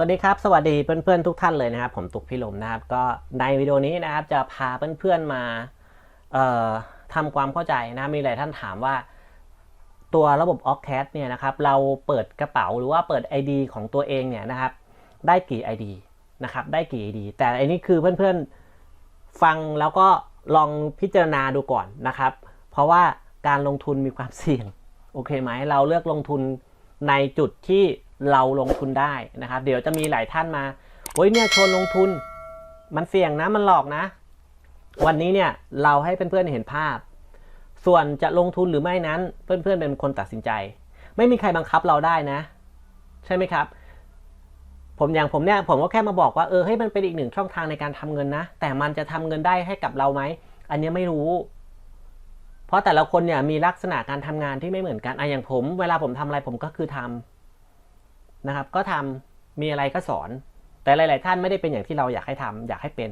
วัสดีครับ สวัสดีเพื่อนๆทุกท่านเลยนะครับ ผมตุกพี่ลมนะครับ ก็ในวิดีโอนี้นะครับจะพาเพื่อนๆมาเอ่อทำความเข้าใจนะมีหลายท่านถามว่า ตัวระบบ o c c a t เนี่ยนะครับ เราเปิดกระเป๋าหรือว่าเปิด ID ของตัวเองเนี่ยนะครับ ได้กี่ ID นะครับ ได้กี่ ID แต่อันนี้คือเพื่อนๆฟังแล้วก็ลองพิจารณาดูก่อนนะครับ เพราะว่าการลงทุนมีความเสี่ยงโอเคไหมเราเลือกลงทุนในจุดที่ เราลงทุนได้นะครับ เดี๋ยวจะมีหลายท่านมาโอ้ยเนี่ยชวนลงทุน มันเสี่ยงนะมันหลอกนะ วันนี้เนี่ยเราให้เพื่อนๆเห็นภาพ ส่วนจะลงทุนหรือไม่นั้นเพื่อนๆเป็นคนตัดสินใจ ไม่มีใครบังคับเราได้นะ ใช่ไหมครับ ผมอย่างผมเนี่ยผมก็แค่มาบอกว่าเออให้มันเป็นอีกหนึ่งช่องทางในการทำเงินนะ แต่มันจะทำเงินได้ให้กับเราไหมอันนี้ไม่รู้เพราะแต่ละคนเนี่ยมีลักษณะการทำงานที่ไม่เหมือนกันอะอย่างผม เวลาผมทำอะไรผมก็คือทำ นะครับ ก็ทำมีอะไรก็สอน แต่หลาย ๆ ท่านไม่ได้เป็นอย่างที่เราอยากให้ทำอยากให้เป็น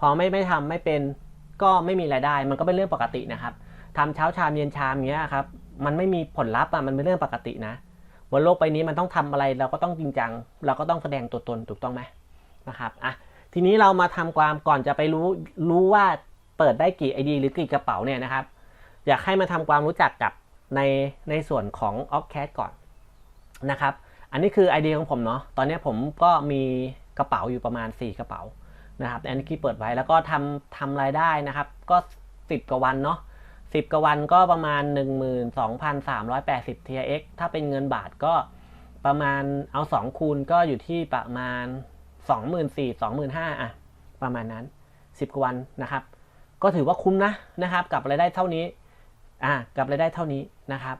พอไม่ไม่ทำไม่เป็นก็ไม่มีรายได้ มันก็เป็นเรื่องปกตินะครับทำเช้าชามเย็นชามเงี้ยครับมันไม่มีผลลัพธ์อะมันเป็นเรื่องปกตินะบนโลกใบนี้มันต้องทำอะไรเราก็ต้องจริงจัง เราก็ต้องแสดงตัวตนถูกต้องไหมนะครับอะทีนี้เรามาทำความก่อนจะไปรู้รู้ว่าเปิดได้กี่ไอดีหรือกี่กระเป๋าเนี่ยนะครับ อยากให้มาทำความรู้จักกับในในส่วนของ o c c a t ก่อนนะครับ อันนี้คือไอเดียของผมเนาะตอนนี้ผมก็มีกระเป๋าอยู่ประมาณ 4 กระเป๋านะครับอันนี้เปิดไว้แล้วก็ทำทำรายได้นะครับ ก็ 10 กว่าวันเนาะ10 กว่าวันก็ประมาณ 12,380 TRX ถ้าเป็นเงินบาทก็ประมาณเอา 2 คูณก็อยู่ที่ประมาณ 24,000 25,000อะประมาณนั้น 10 กว่าวันนะครับ ก็ถือว่าคุ้มนะนะครับ กับรายได้เท่านี้อ่ากับรายได้เท่านี้นะครับ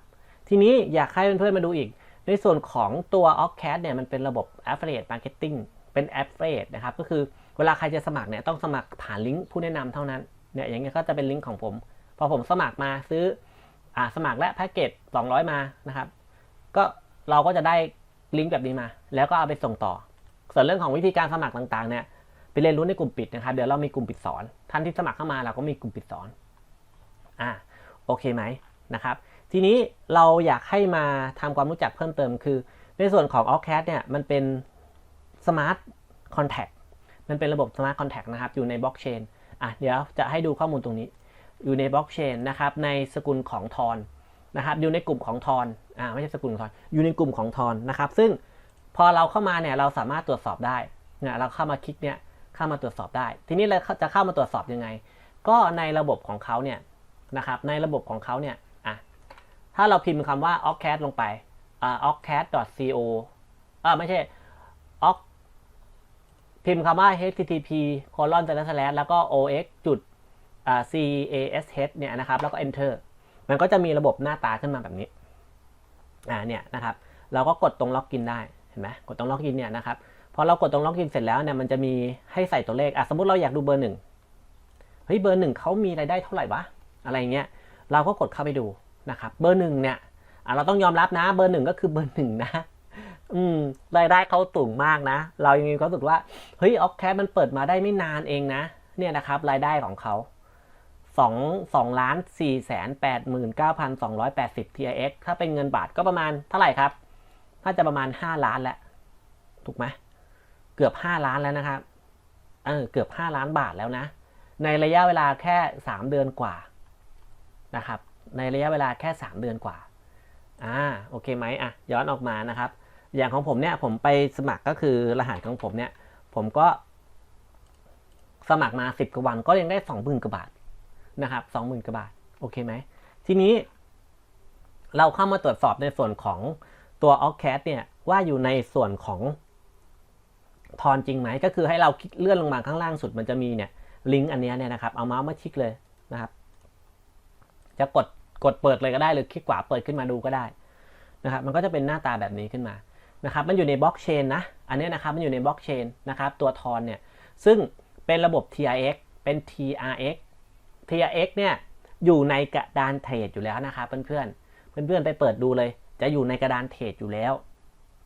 ทีนี้อยากให้เพื่อนๆมาดูอีก ในส่วนของตัว o c c a t เนี่ยมันเป็นระบบ affiliate marketing เป็น affiliate นะครับ ก็คือเวลาใครจะสมัครเนี่ยต้องสมัครผ่านลิงก์ผู้แนะนำเท่านั้นเนี่ยอย่างเงี้ยก็จะเป็นลิงก์ของผม พอผมสมัครมาซื้ออ่าสมัครและแพ็กเกจ 200 มานะครับ ก็เราก็จะได้ลิงก์แบบนี้มา แล้วก็เอาไปส่งต่อ ส่วนเรื่องของวิธีการสมัครต่างๆเนี่ยไปเรียนรู้ในกลุ่มปิดนะครับ เดี๋ยวเรามีกลุ่มปิดสอน ท่านที่สมัครเข้ามาเราก็มีกลุ่มปิดสอน อ่า โอเคไหมนะครับ ทีนี้เราอยากให้มาทำความรู้จักเพิ่มเติมคือ ในส่วนของ o c c a t เนี่ยมันเป็น Smart Contact มันเป็นระบบ Smart Contact นะครับ อยู่ในบล็อกเชนอะเดี๋ยวจะให้ดูข้อมูลตรงนี้ อยู่ในบล็อกเชนนะครับ ในสกุลของทอนนะครับ อยู่ในกลุ่มของทอนอ่าไม่ใช่สกุลของทอน อยู่ในกลุ่มของทอนนะครับ ซึ่งพอเราเข้ามาเนี่ยเราสามารถตรวจสอบได้เนี่ยเราเข้ามาคลิกเนี่ยเข้ามาตรวจสอบได้ ทีนี้เราจะเข้ามาตรวจสอบยังไง ก็ในระบบของเขาเนี่ยนะครับ ในระบบของเขาเนี่ย ถ้าเราพิมพ์คำว่า o c c a t ลงไป o c c a t co อ่าไม่ใช่ o c พิมพ์คำว่า http colon slash แล้วก็ ox จุด cash เนี่ยนะครับ แล้วก็ enter มันก็จะมีระบบหน้าตาขึ้นมาแบบนี้ อ่าเนี่ยนะครับ เราก็กดตรงล็อกอินได้ เห็นไหมกดตรงล็อกอินเนี่ยนะครับพอเรากดตรงล็อกอินเสร็จแล้วเนี่ยมันจะมีให้ใส่ตัวเลขอะสมมติเราอยากดูเบอร์หนึ่งเฮ้ยเบอร์หนึ่งเขามีรายได้เท่าไหร่วะอะไรเงี้ยเราก็กดเข้าไปดู นะครับเบอร์หนึ่งเนี่ยเราต้องยอมรับนะเบอร์หนึ่งก็คือเบอร์หนึ่งนะอืมรายได้เขาสูงมากนะ เรายังมีความรู้สึกว่าเฮ้ยออฟแคสมันเปิดมาได้ไม่นานเองนะ เนี่ยนะครับรายได้ของเขาสองสองล้านสี่แสนแปดหมื่นเก้าพันสองร้อยแปดสิบ TIX ถ้าเป็นเงินบาทก็ประมาณเท่าไหร่ครับน่าจะประมาณห้าล้านแล้วถูกไหมเกือบห้าล้านแล้วนะครับเออเกือบห้าล้านบาทแล้วนะ ในระยะเวลาแค่สามเดือนกว่านะครับ ในระยะเวลาแค่สามเดือนกว่า อ่า โอเคไหมอะ ย้อนออกมานะครับ อย่างของผมเนี่ย ผมไปสมัครก็คือรหัสของผมเนี่ย ผมก็สมัครมาสิบกว่าวันก็ยังได้สองหมื่นกว่าบาทนะครับสองหมื่นกว่าบาท โอเคไหม ทีนี้ เราเข้ามาตรวจสอบในส่วนของตัว o c c a t เนี่ย ว่าอยู่ในส่วนของทอนจริงไหม ก็คือให้เราเลื่อนลงมาข้างล่างสุดมันจะมีเนี่ยลิงก์อันนี้เนี่ยนะครับ เอาเมาส์มาคลิกเลยนะครับ จะกดกดเปิดเลยก็ได้หรือคลิกขวาเปิดขึ้นมาดูก็ได้นะครับมันก็จะเป็นหน้าตาแบบนี้ขึ้นมานะครับมันอยู่ในบล็อกเชนนะอันนี้นะครับมันอยู่ในบล็อกเชนนะครับตัวทอนเนี่ยซึ่งเป็นระบบ TRX เป็น TRX TRX เนี่ยอยู่ในกระดานเทรดอยู่แล้วนะครับเพื่อนๆเพื่อนๆไปเปิดดูเลย จะอยู่ในกระดานเทรดอยู่แล้ว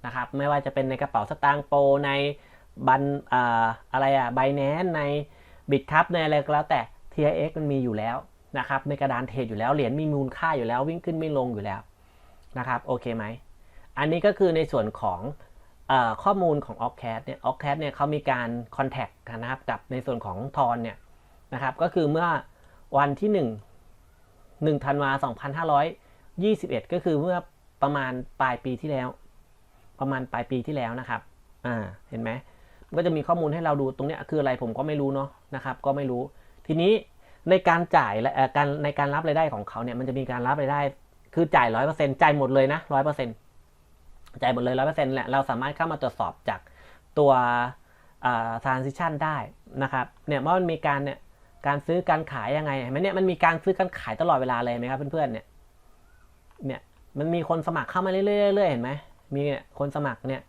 นะครับไม่ว่าจะเป็นในกระเป๋าสตางค์โปรในบันอะไรอะไบแนนในบิตคัพในอะไรก็แล้วแต่ TRX มันมีอยู่แล้ว นะครับในกระดานเทรดอยู่แล้วเหรียญมีมูลค่าอยู่แล้ววิ่งขึ้นไม่ลงอยู่แล้วนะครับโอเคไหมอันนี้ก็คือในส่วนของอข้อมูลของ o c c a d เนี่ย o c c a d เนี่ยเขามีการ contact กันนะครับกับในส่วนของทอนเนี่ยนะครับก็คือเมื่อวันที่ 1 1ธันวา2521 ก็คือเมื่อประมาณปลายปีที่แล้ว ประมาณปลายปีที่แล้วนะครับอ่าเห็นไหมมันก็จะมีข้อมูลให้เราดูตรงเนี้ยคืออะไรผมก็ไม่รู้เนาะนะครับ ก็ไม่รู้ทีนี้ ในการจ่ายและการในการรับรายได้ของเขาเนี่ยมันจะมีการรับรายได้ คือจ่ายร้อยเปอร์เซ็นจ่ายหมดเลยนะร้อยเปอร์เซ็นจ่ายหมดเลยร้อยเปอร์เซ็นต์แหละเราสามารถเข้ามาตรวจสอบจากตัวอ่า transition ได้นะครับเนี่ยว่ามันมีการเนี่ยการซื้อการขายยังไงเห็นไหมเนี่ยมันมีการซื้อการขายตลอดเวลาเลยไหมครับเพื่อนๆเนี่ยเนี่ยมันมีคนสมัครเข้ามาเรื่อยๆเรื่อยๆเห็นไหมมีเนี่ยคนสมัครเนี่ย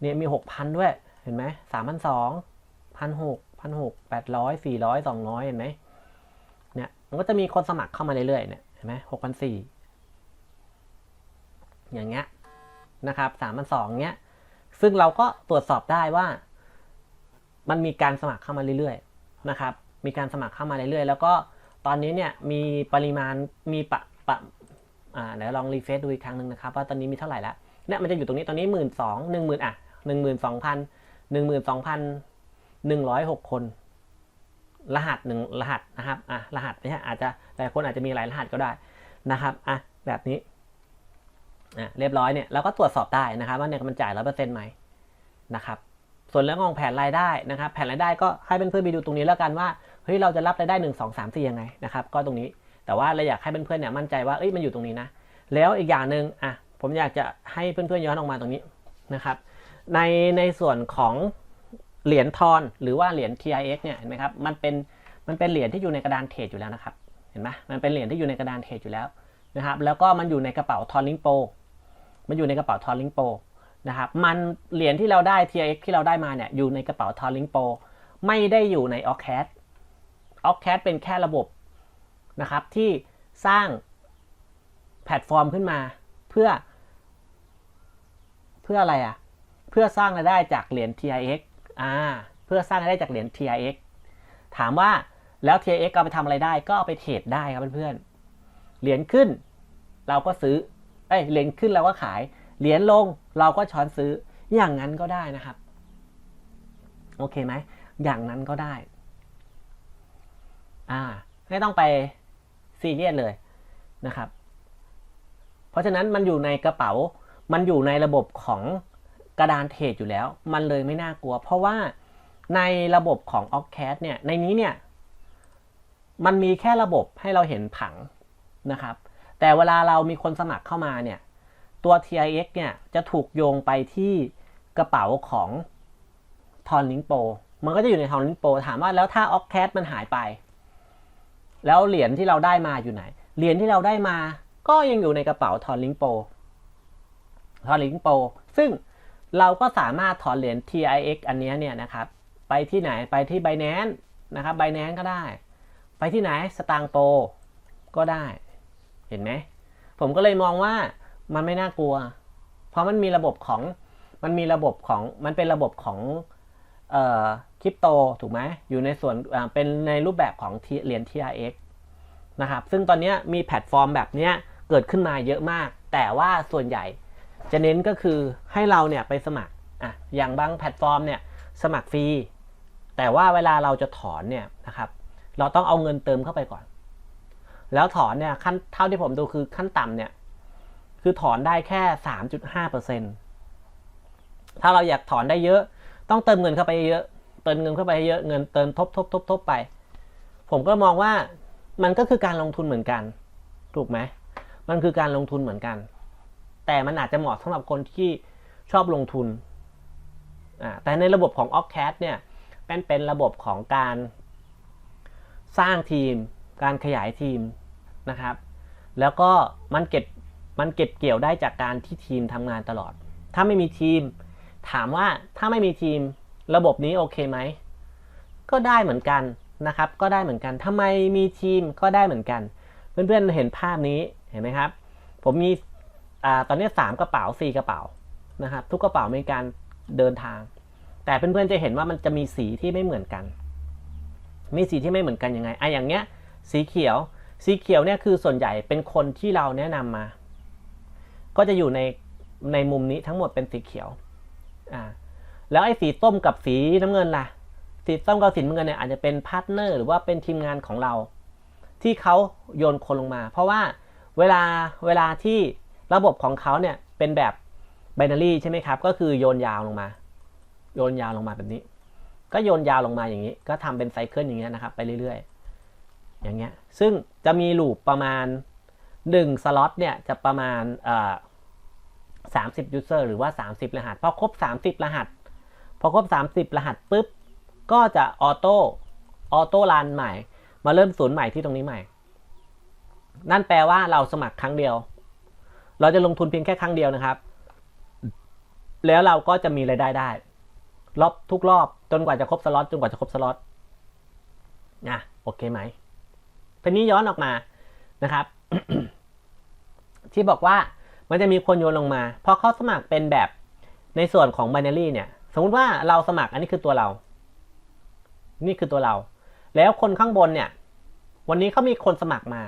เนี่ยมีหกพันด้วยเห็นไหมสามพันสองพันหกพันหกแปดร้อยสี่ร้อยสองร้อยเห็นไหม มันก็จะมีคนสมัครเข้ามาเรื่อยๆเนี่ยเห็นไหมหกพันสี่อย่างเงี้ยนะครับสามพันสองเงี้ย ซึ่งเราก็ตรวจสอบได้ว่า มันมีการสมัครเข้ามาเรื่อยๆนะครับ มีการสมัครเข้ามาเรื่อยๆ แล้วก็ตอนนี้เนี่ยมีปริมาณมีปะปะอ่าเดี๋ยวลองรีเฟซดูอีกครั้งหนึ่งนะครับว่าตอนนี้มีเท่าไหร่แล้วเนี่ยมันจะอยู่ตรงนี้ตอนนี้หมื่นสองหนึ่งหมื่นอะหนึ่งหมื่นสองพันหนึ่งหมื่นสองพันหนึ่งร้อยหกคน รหัสหนึ่งรหัสนะครับอะรหัสไม่อาจจะหลายคนอาจจะมีหลายรหัสก็ได้นะครับอะแบบนี้อะเรียบร้อยเนี่ยเราก็ตรวจสอบได้นะครับ ว่าเนี่ยมันจ่ายร้อยเปอร์เซ็นต์ไหมนะครับส่วนเรื่องของแผนรายได้นะครับ แผนรายได้ก็ให้เพื่อนๆไปดูตรงนี้แล้วกันว่าเฮ้ยเราจะรับรายได้หนึ่งสองสามสี่ยังไงนะครับก็ตรงนี้แต่ว่าเราอยากให้เพื่อนๆเนี่ยมั่นใจว่าเอ้ยมันอยู่ตรงนี้นะแล้วอีกอย่างหนึ่งอะผมอยากจะให้เพื่อนๆย้อนออกมาตรงนี้นะครับในในส่วนของ เหรียญทอนหรือว่าเหรียญ TIX เนี่ยเห็นไหมครับมันเป็นมันเป็นเหรียญที่อยู่ในกระดานเทรดอยู่แล้วนะครับเห็นไหมมันเป็นเหรียญที่อยู่ในกระดานเทรดอยู่แล้วนะครับแล้วก็มันอยู่ในกระเป๋าทอนลิงโปมันอยู่ในกระเป๋าทอนลิงโปนะครับมันเหรียญที่เราได้ TIX ที่เราได้มาเนี่ยอยู่ในกระเป๋าทอนลิงโปไม่ได้อยู่ใน o c c a d o c c a d เป็นแค่ระบบนะครับที่สร้างแพลตฟอร์มขึ้นมาเพื่อ เพื่ออะไรอะ่ะ เพื่อสร้างรายได้จากเหรียญ TIX ่าเพื่อสร้างรายได้จากเหรียญ TIX ถามว่าแล้ว TIX เอาไปทำอะไรได้ ก็เอาไปเทรดได้ครับเพื่อนๆ เหรียญขึ้น เราก็ซื้อ เอ้ย เหรียญขึ้นเราก็ขาย เหรียญลงเราก็ช้อนซื้อ อย่างนั้นก็ได้นะครับ โอเคไหม อย่างนั้นก็ได้ อ่า ไม่ต้องไปซีเรียสเลยนะครับ เพราะฉะนั้นมันอยู่ในกระเป๋า มันอยู่ในระบบของ กระดานเทรดอยู่แล้ว มันเลยไม่น่ากลัว เพราะว่าในระบบของ o c c a d เนี่ยในนี้เนี่ย มันมีแค่ระบบให้เราเห็นผังนะครับ แต่เวลาเรามีคนสมัครเข้ามาเนี่ย ตัว TIX เนี่ยจะถูกโยงไปที่กระเป๋าของ t o n l i n k Pro มันก็จะอยู่ใน t o n l i n k Pro ถามว่าแล้วถ้า o c c a d มันหายไป แล้วเหรียญที่เราได้มาอยู่ไหน เหรียญที่เราได้มา ก็ยังอยู่ในกระเป๋าทอนลิงโปทอนลิงโปซึ่ง เราก็สามารถถอนเหรียญ TIX อันนี้เนี่ยนะครับ ไปที่ไหนไปที่ Binance นะครับ Binance ก็ได้ ไปที่ไหนสตางโปก็ได้ เห็นไหม ผมก็เลยมองว่ามันไม่น่ากลัว เพราะมันมีระบบของมันมีระบบของมันเป็นระบบของออคริปโตถูกไหมอยู่ในส่วนเป็นในรูปแบบของเหรียญ TRX นะครับ ซึ่งตอนนี้มีแพลตฟอร์มแบบนี้เกิดขึ้นมาเยอะมาก แต่ว่าส่วนใหญ่ จะเน้นก็คือให้เราเนี่ยไปสมัครอะอย่างบางแพลตฟอร์มเนี่ยสมัครฟรี แต่ว่าเวลาเราจะถอนเนี่ยนะครับ เราต้องเอาเงินเติมเข้าไปก่อน แล้วถอนเนี่ยขั้นเท่าที่ผมดูคือขั้นต่ำเนี่ยคือถอนได้แค่ 3.5%ถ้าเราอยากถอนได้เยอะ ต้องเติมเงินเข้าไปเยอะเติมเงินเข้าไปเยอะเงินเติมทบทบทบทบไป ผมก็มองว่ามันก็คือการลงทุนเหมือนกัน ถูกไหมมันคือการลงทุนเหมือนกัน แต่มันอาจจะเหมาะสำหรับคนที่ชอบลงทุน แต่ในระบบของ o c c a d เนี่ยเป็นเป็นระบบของการสร้างทีม การขยายทีมนะครับ แล้วก็มันเก็บมันเก็บเกี่ยวได้จากการที่ทีมทำงานตลอด ถ้าไม่มีทีม ถามว่าถ้าไม่มีทีมระบบนี้โอเคไหม ก็ได้เหมือนกันนะครับ ก็ได้เหมือนกันทำไมมีทีมก็ได้เหมือนกัน เพื่อนๆเห็นภาพนี้เห็นไหมครับ ผมมี อตอนนี้ 3 กระเป๋า 4 กระเป๋านะครับทุกกระเป๋ามีการเดินทาง แต่เพื่อนๆจะเห็นว่ามันจะมีสีที่ไม่เหมือนกัน มีสีที่ไม่เหมือนกันยังไงอะอย่างเงี้ย สีเขียว สีเขียวเนี่ยคือส่วนใหญ่เป็นคนที่เราแนะนำมา ก็จะอยู่ในในมุมนี้ทั้งหมดเป็นสีเขียวอ่าแล้วไอ้สีส้มกับสีน้ำเงินล่ะ สีส้มกับสีน้ำเงินเนี่ยอาจจะเป็นพาร์ทเนอร์หรือว่าเป็นทีมงานของเรา ที่เขาโยนคนลงมา เพราะว่าเวลาเวลาที่ ระบบของเขาเนี่ยเป็นแบบไบนารี่ใช่ไหมครับ ก็คือโยนยาวลงมา โยนยาวลงมาแบบนี้ ก็โยนยาวลงมาอย่างนี้ ก็ทำเป็นไซเคิลอย่างเงี้ยนะครับ ไปเรื่อยๆ อย่างเงี้ย ซึ่งจะมีลูปประมาณ 1 สล็อตเนี่ยจะประมาณเอ่อ30 user หรือว่า 30 รหัส พอครบ 30 รหัส พอครบ 30 รหัสปุ๊บ ก็จะออโต้ออโต้รันใหม่ มาเริ่มศูนย์ใหม่ที่ตรงนี้ใหม่ นั่นแปลว่าเราสมัครครั้งเดียว เราจะลงทุนเพียงแค่ครั้งเดียวนะครับ แล้วเราก็จะมีรายได้ได้ รอบทุกรอบจนกว่าจะครบสล็อตจนกว่าจะครบสล็อตนะโอเคไหมทีนี้ย้อนออกมานะครับ ที่บอกว่ามันจะมีคนโยนลงมาเพราะเขาสมัครเป็นแบบในส่วนของ binary เนี่ย สมมุติว่าเราสมัครอันนี้คือตัวเรา นี่คือตัวเรา แล้วคนข้างบนเนี่ย วันนี้เขามีคนสมัครมา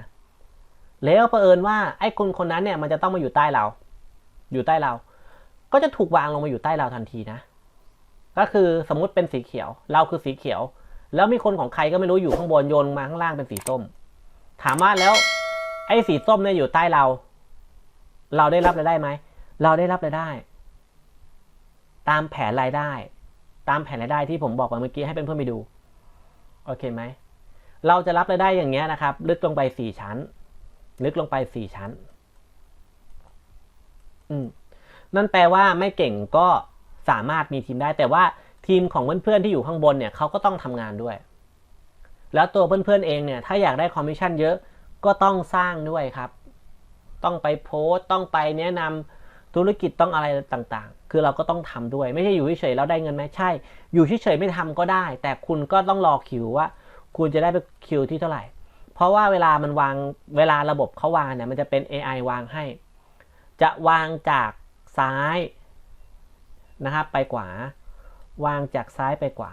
แล้วเผอิญว่าไอ้คนคนนั้นเนี่ยมันจะต้องมาอยู่ใต้เรา อยู่ใต้เรา ก็จะถูกวางลงมาอยู่ใต้เราทันทีนะ ก็คือสมมุติเป็นสีเขียว เราคือสีเขียว แล้วมีคนของใครก็ไม่รู้อยู่ข้างบนโยนมาข้างล่างเป็นสีส้ม ถามว่าแล้ว ไอ้สีส้มเนี่ยอยู่ใต้เรา เราได้รับรายได้ไหม เราได้รับรายได้ ตามแผนรายได้ ตามแผนรายได้ที่ผมบอกไปเมื่อกี้ให้เป็นเพื่อนไปดู โอเคไหม เราจะรับรายได้อย่างเงี้ยนะครับ ลึกลงไปสี่ชั้น ลึกลงไปสี่ชั้น อืม นั่นแปลว่าไม่เก่งก็สามารถมีทีมได้ แต่ว่าทีมของเพื่อนๆที่อยู่ข้างบนเนี่ยเขาก็ต้องทำงานด้วย แล้วตัวเพื่อนๆเองเนี่ย ถ้าอยากได้คอมมิชชั่นเยอะก็ต้องสร้างด้วยครับ ต้องไปโพสต้องไปแนะนำธุรกิจต้องอะไรต่างๆ คือเราก็ต้องทำด้วย ไม่ใช่อยู่เฉยๆแล้วได้เงินไหมใช่ อยู่เฉยๆไม่ทำก็ได้ แต่คุณก็ต้องรอคิวว่า คุณจะได้ไปคิวที่เท่าไหร่ เพราะว่าเวลามันวางเวลาระบบเขาวางเนี่ยมันจะเป็น AI วางให้ จะวางจากซ้ายนะครับไปขวา วางจากซ้ายไปขวา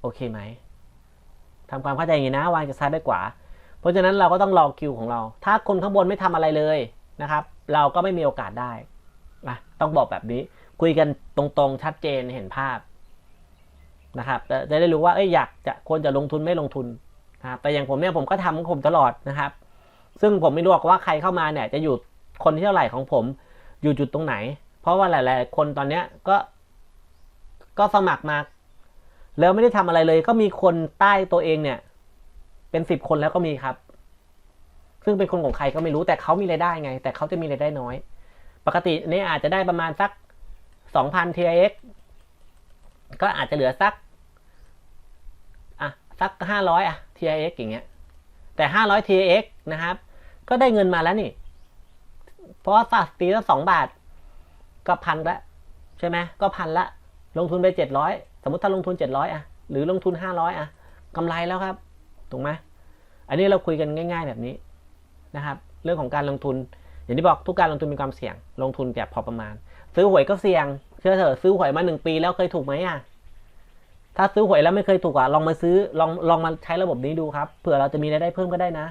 โอเคไหมทำความเข้าใจอย่างนี้นะ วางจากซ้ายไปขวา เพราะฉะนั้นเราก็ต้องรอคิวของเรา ถ้าคนข้างบนไม่ทำอะไรเลยนะครับ เราก็ไม่มีโอกาสได้นะต้องบอกแบบนี้ คุยกันตรงๆชัดเจนเห็นภาพนะครับจะได้รู้ว่าเอ้ยอยากจะควรจะลงทุนไม่ลงทุน นะครับแต่อย่างผมเนี่ยผมก็ทำของผมตลอดนะครับ ซึ่งผมไม่รู้ว่าใครเข้ามาเนี่ยจะอยู่คนที่เท่าไหร่ของผมอยู่จุดตรงไหน เพราะว่าหลาย ๆ คนตอนเนี้ยก็ ก็สมัครมา แล้วไม่ได้ทำอะไรเลย ก็มีคนใต้ตัวเองเนี่ย เป็นสิบคนแล้วก็มีครับ ซึ่งเป็นคนของใครก็ไม่รู้แต่เขามีรายได้ไง แต่เขาจะมีรายได้น้อย ปกติเนี่ยอาจจะได้ประมาณสักสองพัน TIX ก็อาจจะเหลือสัก อะ สักห้าร้อยอะ TIX อย่างเงี้ยแต่ห้าร้อย TIX นะครับ ก็ได้เงินมาแล้วนี่ เพราะว่าสัตว์ตีละสองบาท ก็พันละ ใช่ไหมก็พันละ ลงทุนไปเจ็ดร้อยสมมติถ้าลงทุนเจ็ดร้อยอะหรือลงทุนห้าร้อยอะกำไรแล้วครับ ถูกไหมอันนี้เราคุยกันง่าย ๆ แบบนี้นะครับ เรื่องของการลงทุน อย่างที่บอกทุกการลงทุนมีความเสี่ยง ลงทุนแบบพอประมาณ ซื้อหวยก็เสี่ยงเชื่อเถอะซื้อหวยมาหนึ่งปีแล้วเคยถูกไหมอะ ถ้าซื้อหวยแล้วไม่เคยถูกอะลองมาซื้อลองลองมาใช้ระบบนี้ดูครับเผื่อเราจะมีรายได้เพิ่มก็ได้นะ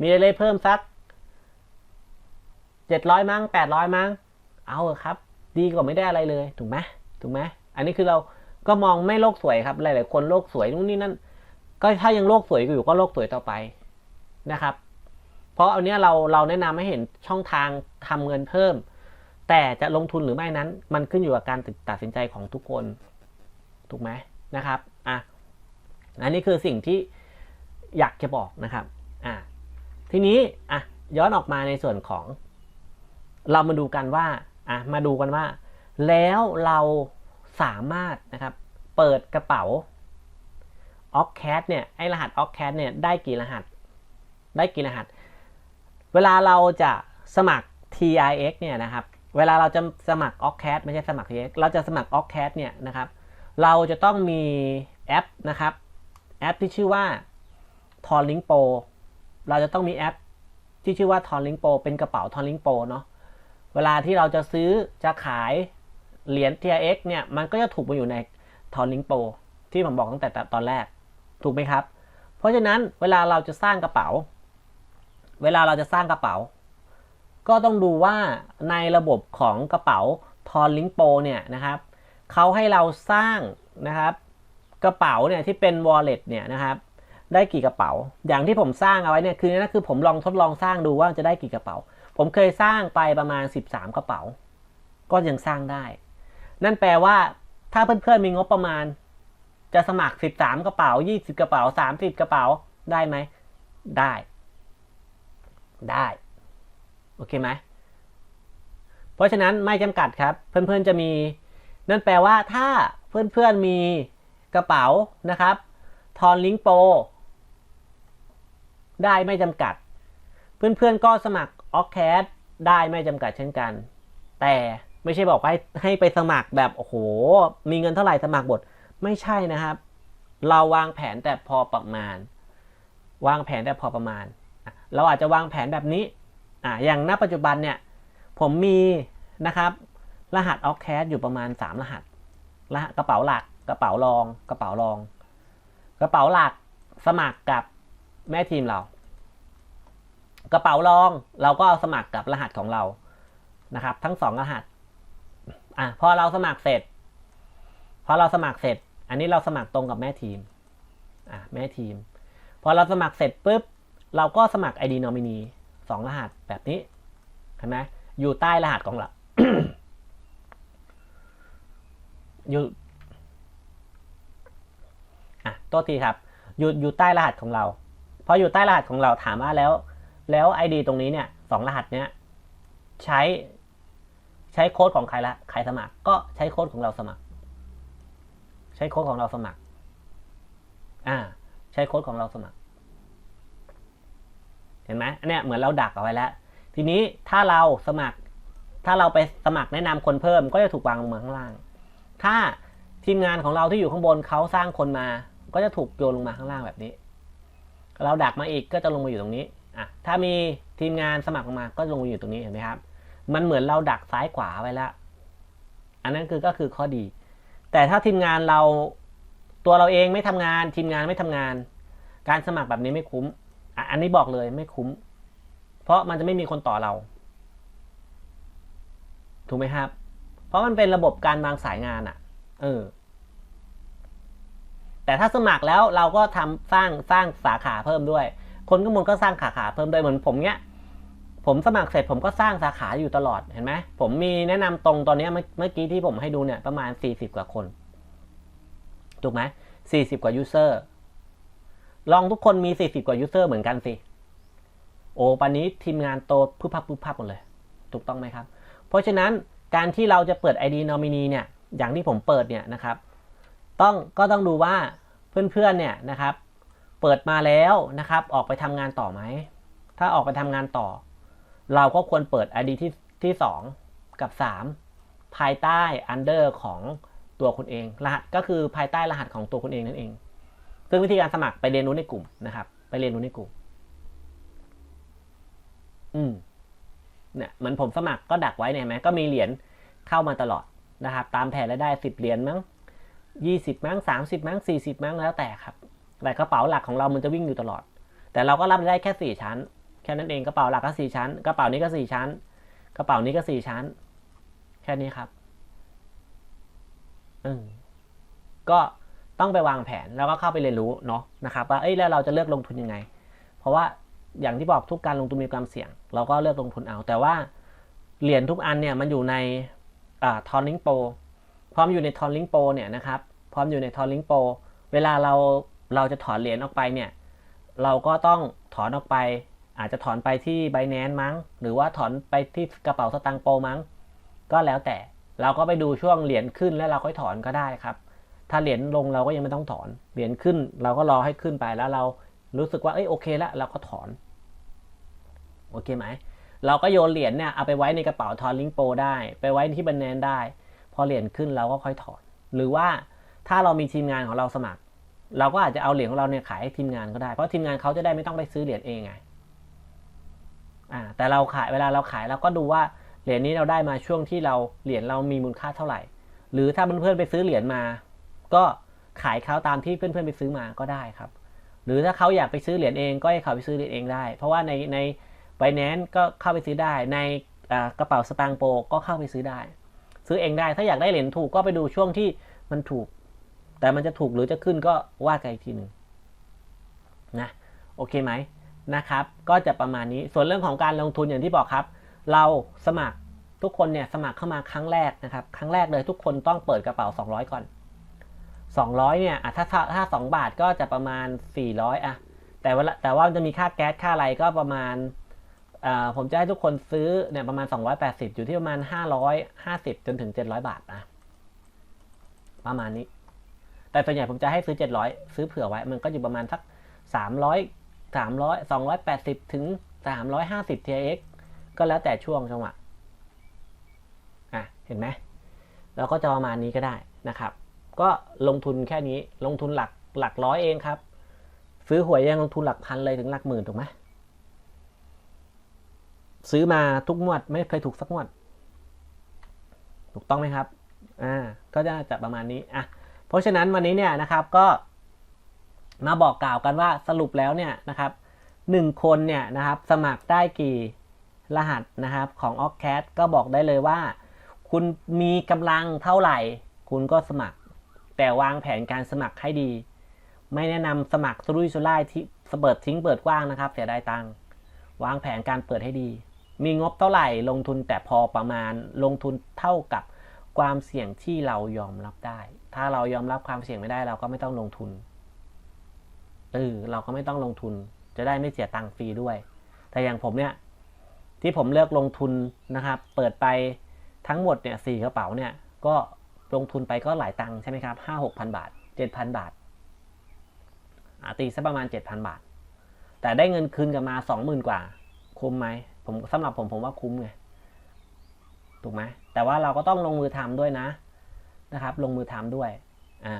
มีรายได้เพิ่มสักเจ็ดร้อยมั้งแปดร้อยมั้งเอาครับ ดีกว่าไม่ได้อะไรเลยถูกไหมถูกไหมอันนี้คือเราก็มองไม่โลกสวยครับหลาย ๆ คนโลกสวยนู่นนี่นั่นก็ถ้ายังโลกสวยอยู่ก็โลกสวยต่อไปนะครับ เพราะอันนี้เราเราแนะนำให้เห็นช่องทางทำเงินเพิ่ม แต่จะลงทุนหรือไม่นั้น มันขึ้นอยู่กับการตัดสินใจของทุกคน ถูกไหมนะครับอะอันนี้คือสิ่งที่อยากจะบอกนะครับอะทีนี้อะย้อนออกมาในส่วนของ เรามาดูกันว่าอะมาดูกันว่า แล้วเราสามารถนะครับ เปิดกระเป๋า o c a t เนี่ยไอรหัส o c a t เนี่ยได้กี่รหัส ได้กี่รหัส เวลาเราจะสมัคร TIX เนี่ยนะครับ เวลาเราจะสมัคร o c a t ไม่ใช่สมัคร TIX เราจะสมัคร o c a t เนี่ยนะครับ เราจะต้องมีแอปนะครับ แอปที่ชื่อว่า t o r l i n k Pro เราจะต้องมีแอปที่ชื่อว่า t o r l i n k Pro เป็นกระเป๋า t o r l i n k Pro เนาะเวลาที่เราจะซื้อจะขายเหรียญ TRX เนี่ย มันก็จะถูกมาอยู่ใน t o r l i n k Pro ที่ผมบอกตั้งแต่ตอนแรก ถูกไหมครับ เพราะฉะนั้นเวลาเราจะสร้างกระเป๋า เวลาเราจะสร้างกระเป๋า ก็ต้องดูว่าในระบบของกระเป๋าทอนลิงโปเนี่ยนะครับ เขาให้เราสร้างนะครับ กระเป๋าเนี่ยที่เป็น wallet เนี่ยนะครับได้กี่กระเป๋า อย่างที่ผมสร้างเอาไว้เนี่ยคือนั่นคือผมลองทดลองสร้างดูว่าจะได้กี่กระเป๋า ผมเคยสร้างไปประมาณ 13 กระเป๋า ก็ยังสร้างได้ นั่นแปลว่าถ้าเพื่อนๆมีงบประมาณ จะสมัคร 13 กระเป๋า 20 กระเป๋า 30 กระเป๋าได้ไหม ได้ ได้ โอเคไหม เพราะฉะนั้นไม่จำกัดครับ เพื่อนๆจะมี นั่นแปลว่าถ้าเพื่อนๆมีกระเป๋านะครับทอนลิงก์โปรได้ไม่จำกัด เพื่อนๆก็สมัครออกแคสได้ไม่จำกัดเช่นกัน แต่ไม่ใช่บอกให้ให้ไปสมัครแบบโอ้โห มีเงินเท่าไหร่สมัครบทไม่ใช่นะครับ เราวางแผนแต่พอประมาณ วางแผนแต่พอประมาณ เราอาจจะวางแผนแบบนี้อะอย่างณปัจจุบันเนี่ยผมมีนะครับ รหัสออกแคสอยู่ประมาณ 3 รหัสรหัสกระเป๋าหลัก กระเป๋ารอง กระเป๋ารอง กระเป๋าหลักสมัครกับแม่ทีมเรา กระเป๋ารองเราก็เอาสมัครกับรหัสของเรานะครับ ทั้งสองรหัสอะพอเราสมัครเสร็จพอเราสมัครเสร็จ อันนี้เราสมัครตรงกับแม่ทีมอะแม่ทีม พอเราสมัครเสร็จปุ๊บเราก็สมัคร ID nominee สองรหัสแบบนี้เห็นไหมอยู่ใต้รหัสของเรา อยู่อะโทษทีครับ อยู่อยู่ใต้รหัสของเราพออยู่ใต้รหัสของเราถามว่าแล้ว แล้ว ID ตรงนี้เนี่ยสองรหัสเนี้ยใช้ใช้โค้ดของใครละใครสมัคร ก็ใช้โค้ดของเราสมัคร ใช้โค้ดของเราสมัคร อ่า ใช้โค้ดของเราสมัคร เห็นไหมอันเนี้ยเหมือนเราดักเอาไว้แล้ว ทีนี้ถ้าเราสมัคร ถ้าเราไปสมัครแนะนำคนเพิ่มก็จะถูกวางลงมาข้างล่าง ถ้าทีมงานของเราที่อยู่ข้างบนเขาสร้างคนมา ก็จะถูกโยนลงมาข้างล่างแบบนี้ เราดักมาอีกก็จะลงมาอยู่ตรงนี้อะถ้ามีทีมงานสมัครลงมาก็ลงมาอยู่ตรงนี้เห็นไหมครับ มันเหมือนเราดักซ้ายขวาไว้แล้วอันนั้นคือก็คือข้อดี แต่ถ้าทีมงานเราตัวเราเองไม่ทำงาน ทีมงานไม่ทำงาน การสมัครแบบนี้ไม่คุ้มอะอันนี้บอกเลยไม่คุ้ม เพราะมันจะไม่มีคนต่อเรา ถูกไหมครับ ราะมันเป็นระบบการวางสายงานอะ่ะ เออ แต่ถ้าสมัครแล้วเราก็ทำสร้างสร้างสาขาเพิ่มด้วย คนข้างบนก็สร้างขาขาเพิ่มด้วยเหมือนผมเนี้ย ผมสมัครเสร็จผมก็สร้างสาขาอยู่ตลอดเห็นไหมผมมีแนะนำตรงตอนนี้เมื่อกี้ที่ผมให้ดูเนี่ยประมาณสี่สิบกว่าคนถูกไหมสี่สิบกว่ายูเซอร์ลองทุกคนมีสี่สิบกว่ายูเซอร์เหมือนกันสิ โอ้ปันนี้ทีมงานโตพึบพับพึบพับหมดเลย ถูกต้องไหมครับ เพราะฉะนั้น การที่เราจะเปิด ID nominee เนี่ยอย่างที่ผมเปิดเนี่ยนะครับต้องก็ต้องดูว่าเพื่อนๆเนี่ยนะครับ เปิดมาแล้วนะครับ ออกไปทำงานต่อไหม ถ้าออกไปทำงานต่อ เราก็ควรเปิด ID ที่ที่ 2 กับ 3 ภายใต้ under ของตัวคุณเอง รหัสก็คือภายใต้รหัสของตัวคุณเองนั่นเอง ซึ่งวิธีการสมัครไปเรียนรู้ในกลุ่มนะครับ ไปเรียนรู้ในกลุ่ม อืม เนี่ยเหมือนผมสมัครก็ดักไว้เนี่ยไหมก็มีเหรียญเข้ามาตลอดนะครับ ตามแผนรายได้สิบเหรียญมั้งยี่สิบมั้งสามสิบมั้งสี่สิบมั้งแล้วแต่ครับแต่กระเป๋าหลักของเรามันจะวิ่งอยู่ตลอด แต่เราก็รับได้แค่สี่ชั้น แค่นั้นเองกระเป๋าหลักก็สี่ชั้น กระเป๋านี้ก็สี่ชั้น กระเป๋านี้ก็สี่ชั้น แค่นี้ครับอืมก็ต้องไปวางแผนแล้วก็เข้าไปเรียนรู้เนาะนะครับว่าเอ้ยแล้วเราจะเลือกลงทุนยังไง เพราะว่า อย่างที่บอกทุกการลงทุนมีความเสี่ยง เราก็เลือกลงทุนเอา แต่ว่าเหรียญทุกอันเนี่ยมันอยู่ในทอนลิงโปพร้อมอยู่ในทอนลิงโปเนี่ยนะครับพร้อมอยู่ในทอนลิงโปเวลาเราเราจะถอนเหรียญออกไปเนี่ยเราก็ต้องถอนออกไป อาจจะถอนไปที่ไบแนนมั้ง หรือว่าถอนไปที่กระเป๋าสตางค์โปมั้ง ก็แล้วแต่เราก็ไปดูช่วงเหรียญขึ้นแล้วเราค่อยถอนก็ได้ครับ ถ้าเหรียญลงเราก็ยังไม่ต้องถอน เหรียญขึ้น เราก็รอให้ขึ้นไปแล้วเรารู้สึกว่าเอ้ยโอเคแล้วเราก็ถอน โอเคไหม เราก็โยนเหรียญเนี่ยเอาไปไว้ในกระเป๋าทอนลิงโปได้ ไปไว้ที่บันแนนได้ พอเหรียญขึ้นเราก็ค่อยถอน หรือว่าถ้าเรามีทีมงานของเราสมัคร เราก็อาจจะเอาเหรียญของเราเนี่ยขายให้ทีมงานก็ได้ เพราะทีมงานเขาจะได้ไม่ต้องไปซื้อเหรียญเองไงอ่าแต่เราขายเวลาเราขายเราก็ดูว่าเหรียญนี้เราได้มาช่วงที่เราเหรียญเรามีมูลค่าเท่าไหร่ หรือถ้าเพื่อนๆไปซื้อเหรียญมา ก็ขายเขาตามที่เพื่อนๆไปซื้อมาก็ได้ครับ หรือถ้าเขาอยากไปซื้อเหรียญเองก็ให้เขาไปซื้อเหรียญเองได้ เพราะว่าในใน ไบแนนก็เข้าไปซื้อได้ ในกระเป๋าสตางค์โปก็เข้าไปซื้อได้ ซื้อเองได้ถ้าอยากได้เหรียญถูกก็ไปดูช่วงที่มันถูก แต่มันจะถูกหรือจะขึ้นก็ว่ากันอีกทีหนึ่งนะโอเคไหมนะครับ ก็จะประมาณนี้ส่วนเรื่องของการลงทุนอย่างที่บอกครับ เราสมัครทุกคนเนี่ยสมัครเข้ามาครั้งแรกนะครับ ครั้งแรกเลยทุกคนต้องเปิดกระเป๋า 200 ก่อน 200 เนี่ยถ้าถ้า2บาทก็จะประมาณ 400อะแต่ว่าแต่ว่ามันจะมีค่าแก๊สค่าอะไรก็ประมาณ ผมจะให้ทุกคนซื้อเนี่ยประมาณ 280 อยู่ที่ประมาณ 550 จนถึง 700 บาทนะประมาณนี้ แต่ส่วนใหญ่ผมจะให้ซื้อ 700 ซื้อเผื่อไว้ มันก็อยู่ประมาณสัก 300 300 280 ถึง 350 TX ก็แล้วแต่ช่วงจังหวะอะ เห็นไหมเราก็จะประมาณนี้ก็ได้นะครับ ก็ลงทุนแค่นี้ลงทุนหลักหลักร้อยเองครับ ซื้อหวยยังลงทุนหลักพันเลยถึงหลักหมื่นถูกไหม ซื้อมาทุกงวด ไม่เคยถูกสักงวด ถูกต้องไหมครับ อ่า ก็จะจะประมาณนี้ อะ เพราะฉะนั้นวันนี้เนี่ยนะครับก็มาบอกกล่าวกันว่าสรุปแล้วเนี่ยนะครับหนึ่งคนเนี่ยนะครับสมัครได้กี่รหัสนะครับของ o c c a t ก็บอกได้เลยว่า คุณมีกำลังเท่าไหร่ คุณก็สมัคร แต่วางแผนการสมัครให้ดี ไม่แนะนำสมัครสุรุ่ยสุร่ายที่เปิดทิ้งเปิดกว้างนะครับ เสียดายตังค์วางแผนการเปิดให้ดี มีงบเท่าไหร่ลงทุนแต่พอประมาณลงทุนเท่ากับความเสี่ยงที่เรายอมรับได้ ถ้าเรายอมรับความเสี่ยงไม่ได้เราก็ไม่ต้องลงทุนเออเราก็ไม่ต้องลงทุน จะได้ไม่เสียตังค์ฟรีด้วย แต่อย่างผมเนี่ย ที่ผมเลือกลงทุนนะครับ เปิดไปทั้งหมดเนี่ยสี่กระเป๋าเนี่ย ก็ลงทุนไปก็หลายตังค์ใช่ไหมครับห้าหกพันบาทเจ็ดพันบาทอาตีสักประมาณเจ็ดพันบาท แต่ได้เงินคืนกลับมาสองหมื่นกว่า คุ้มไหม ผมสำหรับผมผมว่าคุ้มไงถูกไหมแต่ว่าเราก็ต้องลงมือทำด้วยนะนะครับ ลงมือทำด้วยอ่า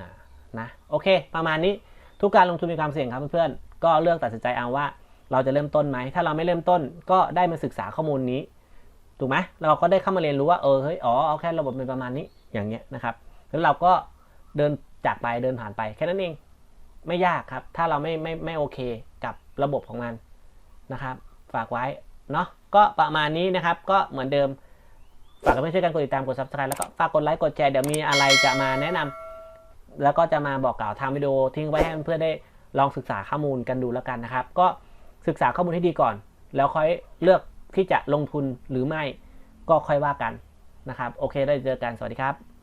นะโอเค ประมาณนี้ทุกการลงทุนมีความเสี่ยงครับเพื่อนๆก็เลือกตัดสินใจเอาว่า เราจะเริ่มต้นไหมถ้าเราไม่เริ่มต้นก็ได้มาศึกษาข้อมูลนี้ถูกไหมเราก็ได้เข้ามาเรียนรู้ว่าเออเฮ้ยอ๋อเอาแค่ระบบเป็นประมาณนี้อย่างเงี้ยนะครับแล้วเราก็เดินจากไปเดินผ่านไปแค่นั้นเองไม่ยากครับ ถ้าเราไม่ไม่ไม่โอเคกับระบบของมันนะครับ ฝากไว้เนาะ ก็ประมาณนี้นะครับ ก็เหมือนเดิม ฝากเพื่อนช่วยกันกดติดตาม กด subscribe แล้วก็ฝากกดไลค์ กดแชร์ เดี๋ยวมีอะไรจะมาแนะนำแล้วก็จะมาบอกกล่าวทางวิดีโอทิ้งไว้ให้เพื่อนได้ลองศึกษาข้อมูลกันดูแล้วกันนะครับ ก็ศึกษาข้อมูลให้ดีก่อน แล้วค่อยเลือกที่จะลงทุนหรือไม่ ก็ค่อยว่ากันนะครับ โอเคได้เจอกัน สวัสดีครับ